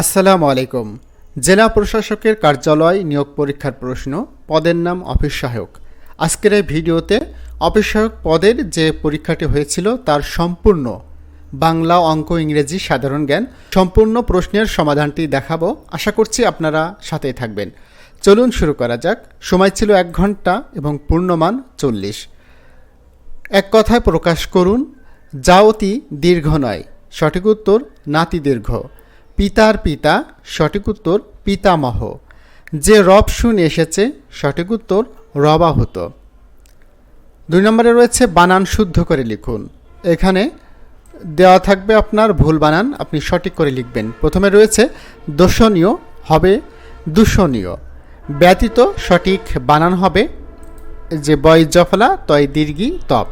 আসসালামু আলাইকুম। জেলা প্রশাসকের কার্যালয় নিয়োগ পরীক্ষার প্রশ্ন, পদের নাম অফিস সহায়ক। আজকের এই ভিডিওতে অফিস সহায়ক পদের যে পরীক্ষাটি হয়েছিল তার সম্পূর্ণ বাংলা অঙ্ক ইংরেজি সাধারণ জ্ঞান সম্পূর্ণ প্রশ্নের সমাধানটি দেখাবো। আশা করছি আপনারা সাথেই থাকবেন। চলুন শুরু করা যাক। সময় ছিল এক ঘণ্টা এবং পূর্ণমান চল্লিশ। এক কথায় প্রকাশ করুন যা অতি দীর্ঘ নয়। সঠিক উত্তর, নাতি দীর্ঘ। পিতার পিতা, সঠিক উত্তর পিতামহ। যে রব শুনে এসেছে, সঠিক উত্তর রবাহুত। দুই নম্বরে রয়েছে বানান শুদ্ধ করে লিখুন। এখানে দেওয়া থাকবে আপনার ভুল বানান, আপনি সঠিক করে লিখবেন। প্রথমে রয়েছে দোষণীয় হবে দূষণীয়। ব্যতীত সঠিক বানান হবে যে বয় জফলা, তয় দীর্ঘি, তপ।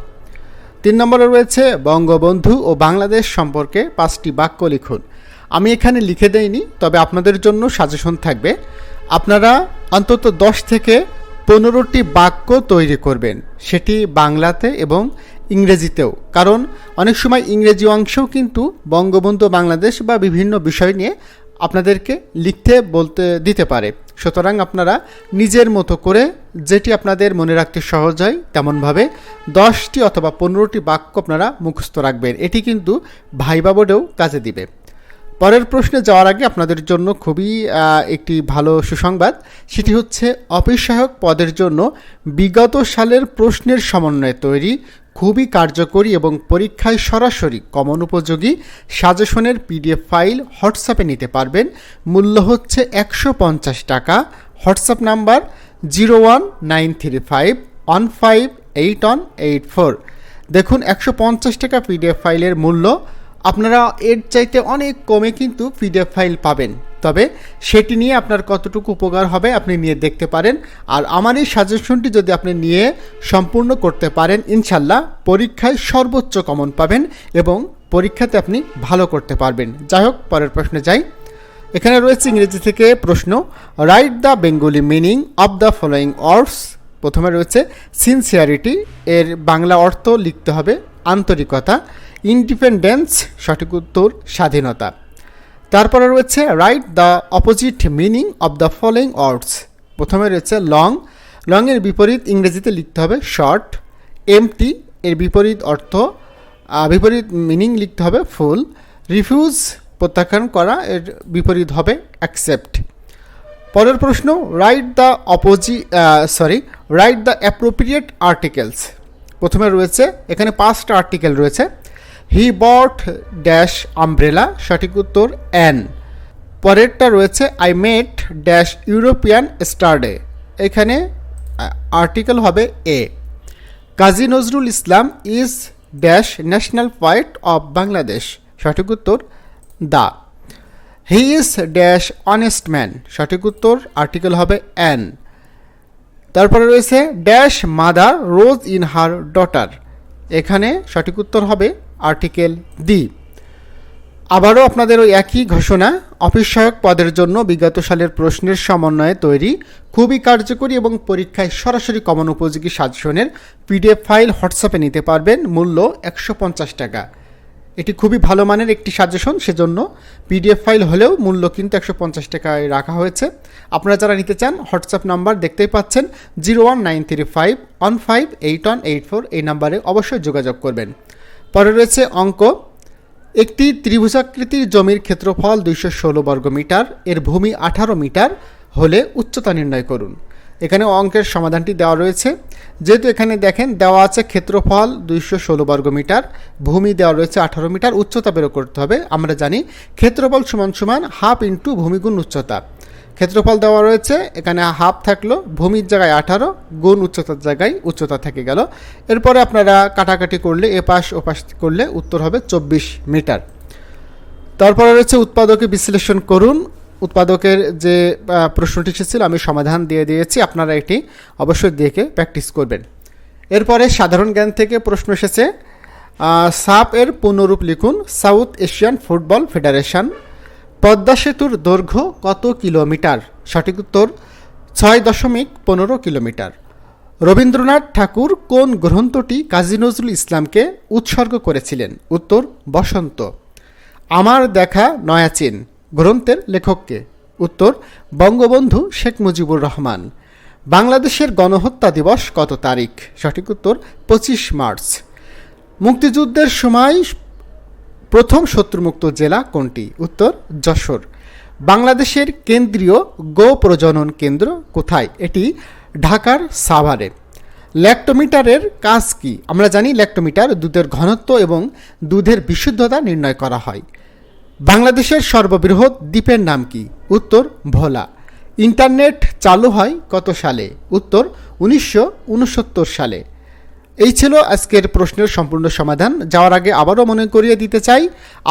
তিন নম্বরে রয়েছে বঙ্গবন্ধু ও বাংলাদেশ সম্পর্কে পাঁচটি বাক্য লিখুন। আমি এখানে লিখে দেইনি, তবে আপনাদের জন্য সাজেশন থাকবে। আপনারা অন্তত দশ থেকে পনেরোটি বাক্য তৈরি করবেন, সেটি বাংলাতে এবং ইংরেজিতেও। কারণ অনেক সময় ইংরেজি অংশেও কিন্তু বঙ্গবন্ধু, বাংলাদেশ বা বিভিন্ন বিষয় নিয়ে আপনাদেরকে লিখতে বলতে দিতে পারে। সুতরাং আপনারা নিজের মতো করে যেটি আপনাদের মনে রাখতে সহজ হয়, তেমনভাবে দশটি অথবা পনেরোটি বাক্য আপনারা মুখস্থ রাখবেন। এটি কিন্তু ভাইবা বোর্ডেও কাজে দিবে। পরের প্রশ্নে যাওয়ার আগে আপনাদের জন্য খুবই একটি ভালো সুসংবাদ। সেটি হচ্ছে অফিস সহায়ক পদের জন্য বিগত সালের প্রশ্নের সমন্বয়ে তৈরি, খুবই কার্যকরী এবং পরীক্ষায় সরাসরি কমন উপযোগী সাজেশনের পিডিএফ ফাইল হোয়াটসঅ্যাপে নিতে পারবেন। মূল্য হচ্ছে একশো পঞ্চাশ টাকা। WhatsApp number zero one nine three five one five eight one eight four. দেখুন, একশো পঞ্চাশ টাকা পিডিএফ ফাইলের মূল্য। আপনারা এর চাইতে অনেক কমে কিন্তু পিডিএফ ফাইল পাবেন। তবে সেটি নিয়ে আপনার কতটুকু উপকার হবে আপনি নিয়ে দেখতে পারেন। আর আমার এই সাজেশনটি যদি আপনি নিয়ে সম্পূর্ণ করতে পারেন, ইনশাল্লাহ পরীক্ষায় সর্বোচ্চ কমন পাবেন এবং পরীক্ষাতে আপনি ভালো করতে পারবেন। যাই হোক, পরের প্রশ্নে যাই। এখানে রয়েছে ইংরেজি থেকে প্রশ্ন write the Bengali meaning of the following words প্রথমে রয়েছে সিনসিয়ারিটি এর বাংলা অর্থ লিখতে হবে, আন্তরিকতা। ইন্ডিপেন্ডেন্স, সঠিক উত্তর, স্বাধীনতা। তারপরে রয়েছে write the opposite meaning of the following words প্রথমে রয়েছে লং লং এর বিপরীত ইংরেজিতে লিখতে হবে শর্ট এমটি এর বিপরীত অর্থ বিপরীত মিনিং লিখতে হবে ফুল রিফিউজ প্রত্যাখ্যান করা এর বিপরীত হবে অ্যাকসেপ্ট পরের প্রশ্ন write the opposite sorry write the appropriate articles প্রথমে রয়েছে, এখানে পাঁচটা আর্টিকেল রয়েছে। হি বট ড্যাশ আমব্রেলা সঠিক উত্তর অ্যান পরেরটা রয়েছে I met dash European yesterday এখানে আর্টিকেল হবে a Kazi Nazrul Islam is dash national poet of Bangladesh সঠিক উত্তর the. He is dash honest man সঠিক উত্তর আর্টিকেল হবে অ্যান তারপরে রয়েছে dash mother rose in her daughter এখানে সঠিক উত্তর হবে আর্টিকেল দি আবারও আপনাদের ওই একই ঘোষণা, অফিস সহায়ক পদের জন্য বিগত সালের প্রশ্নের সমন্বয়ে তৈরি, খুবই কার্যকরী এবং পরীক্ষায় সরাসরি কমন উপযোগী সাজেশনের পিডিএফ ফাইল হোয়াটসঅ্যাপে নিতে পারবেন, মূল্য একশো পঞ্চাশ টাকা। এটি খুবই ভালো মানের একটি সাজেশন, সেজন্য পিডিএফ ফাইল হলেও মূল্য কিন্তু একশো পঞ্চাশ টাকায় রাখা হয়েছে। আপনারা যারা নিতে চান, হোয়াটসঅ্যাপ নাম্বার দেখতেই পাচ্ছেন, zero one nine three five one five eight one eight four, এই নাম্বারে অবশ্যই যোগাযোগ করবেন। পরে রয়েছে অঙ্ক। একটি ত্রিভুজাকৃতির জমির ক্ষেত্রফল দুইশো ষোলো বর্গ মিটার, এর ভূমি আঠারো মিটার হলে উচ্চতা নির্ণয় করুন। এখানে অঙ্কের সমাধানটি দেওয়া রয়েছে। যেহেতু এখানে দেখেন, দেওয়া আছে ক্ষেত্রফল দুইশো ষোলো বর্গ মিটার, ভূমি দেওয়া রয়েছে আঠারো মিটার, উচ্চতা বেরো করতে হবে। আমরা জানি ক্ষেত্রফল সমান সমান হাফ ইন্টু ভূমিগুণ উচ্চতা। ক্ষেত্রফল দেওয়া রয়েছে, এখানে হাফ থাকল, ভূমির জায়গায় আঠারো, গুণ উচ্চতার জায়গায় উচ্চতা থেকে গেল। এরপরে আপনারা কাটাকাটি করলে এপাশ ওপাশ করলে উত্তর হবে চব্বিশ মিটার। তারপরে রয়েছে উৎপাদকে বিশ্লেষণ করুন। উৎপাদকের যে প্রশ্নটি এসেছিল আমি সমাধান দিয়ে দিয়েছি, আপনারা এটি অবশ্যই দেখে প্র্যাকটিস করবেন। এরপরে সাধারণ জ্ঞান থেকে প্রশ্ন এসেছে সাপ এর পূর্ণরূপ লিখুন, South Asian football federation. Padma সেতুর দৈর্ঘ্য কত কিলোমিটার? সঠিক উত্তর, ছয় দশমিক পনেরো কিলোমিটার। রবীন্দ্রনাথ ঠাকুর কোন গ্রন্থটি কাজী নজরুল ইসলামকে উৎসর্গ করেছিলেন? উত্তর, বসন্ত। আমার দেখা নয়াচীন গ্রন্থের লেখককে। উত্তর, বঙ্গবন্ধু শেখ মুজিবুর রহমান। বাংলাদেশের গণহত্যা দিবস কত তারিখ? সঠিক উত্তর, পঁচিশ মার্চ। মুক্তিযুদ্ধের সময় প্রথম শত্রুমুক্ত জেলা কোনটি? উত্তর, যশোর। বাংলাদেশের কেন্দ্রীয় গো প্রজনন কেন্দ্র কোথায়? এটি ঢাকার সাভারে। ল্যাক্টোমিটারের কাজ কি? আমরা জানি ল্যাক্টোমিটার দুধের ঘনত্ব এবং দুধের বিশুদ্ধতা নির্ণয় করা হয়। বাংলাদেশের সর্ববৃহৎ দ্বীপের নাম কি? উত্তর, ভোলা। ইন্টারনেট চালু হয় কত সালে? উত্তর, উনিশশো উনসত্তর সালে। এই ছিল আজকের প্রশ্নের সম্পূর্ণ সমাধান। যাওয়ার আগে আবারও মনে করিয়ে দিতে চাই,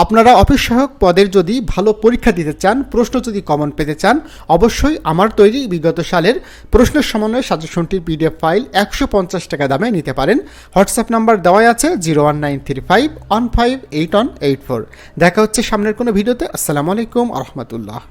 আপনারা অফিস সহায়ক পদের যদি ভালো পরীক্ষা দিতে চান, প্রশ্ন যদি কমন পেতে চান, অবশ্যই আমার তৈরি বিগত সালের প্রশ্নের সমন্বয়ে সাজেশনটির পিডিএফ ফাইল একশো পঞ্চাশ টাকা দামে নিতে পারেন। হোয়াটসঅ্যাপ নাম্বার দেওয়াই আছে zero one nine three five one five eight one eight four দেখা হচ্ছে সামনের কোনো ভিডিওতে। আসসালামু আলাইকুম আহমতুল্লাহ